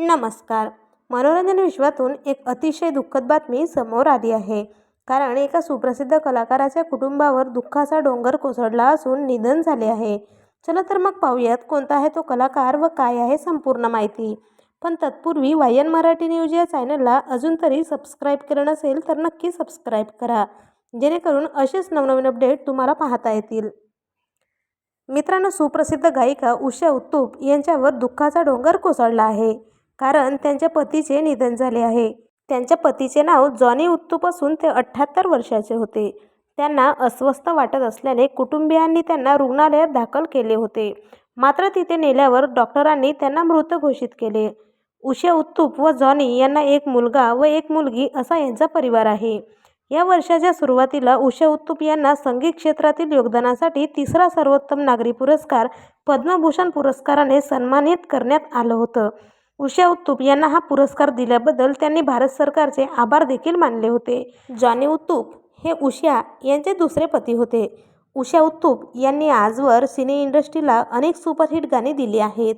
नमस्कार. मनोरंजन विश्वातून एक अतिशय दुःखद बातमी समोर आली आहे. कारण एका सुप्रसिद्ध कलाकाराच्या कुटुंबावर दुःखाचा डोंगर कोसळला असून निधन झाले आहे. चला तर मग पाहूयात कोणता आहे तो कलाकार व काय आहे संपूर्ण माहिती. पण तत्पूर्वी वायन मराठी न्यूज या चॅनलला अजून तरी सबस्क्राईब केलं नसेल तर नक्की सबस्क्राईब करा. जेणेकरून असेच नवनवीन अपडेट तुम्हाला पाहता येतील. मित्रांनो सुप्रसिद्ध गायिका उषा उत्तूप यांच्यावर दुःखाचा डोंगर कोसळला आहे. कारण त्यांच्या पतीचे निधन झाले आहे. त्यांच्या पतीचे नाव जॉनी उत्तुप असून ते अठ्ठ्याहत्तर वर्षाचे होते. त्यांना अस्वस्थ वाटत असल्याने कुटुंबियांनी त्यांना रुग्णालयात दाखल केले होते. मात्र तिथे नेल्यावर डॉक्टरांनी त्यांना मृत घोषित केले. उषा उत्तूप व जॉनी यांना एक मुलगा व एक मुलगी असा यांचा परिवार आहे. या वर्षाच्या सुरुवातीला उषा उत्तूप यांना संगीत क्षेत्रातील योगदानासाठी तिसरा सर्वोत्तम नागरी पुरस्कार पद्मभूषण पुरस्काराने सन्मानित करण्यात आलं होतं. उषा उत्तुप यांना हा पुरस्कार दिल्याबद्दल त्यांनी भारत सरकारचे आभार देखील मानले होते. जॉनी उत्तुप हे उषा यांचे दुसरे पती होते. उषा उत्तुप यांनी आजवर सिने इंडस्ट्रीला अनेक सुपरहिट गाणी दिली आहेत.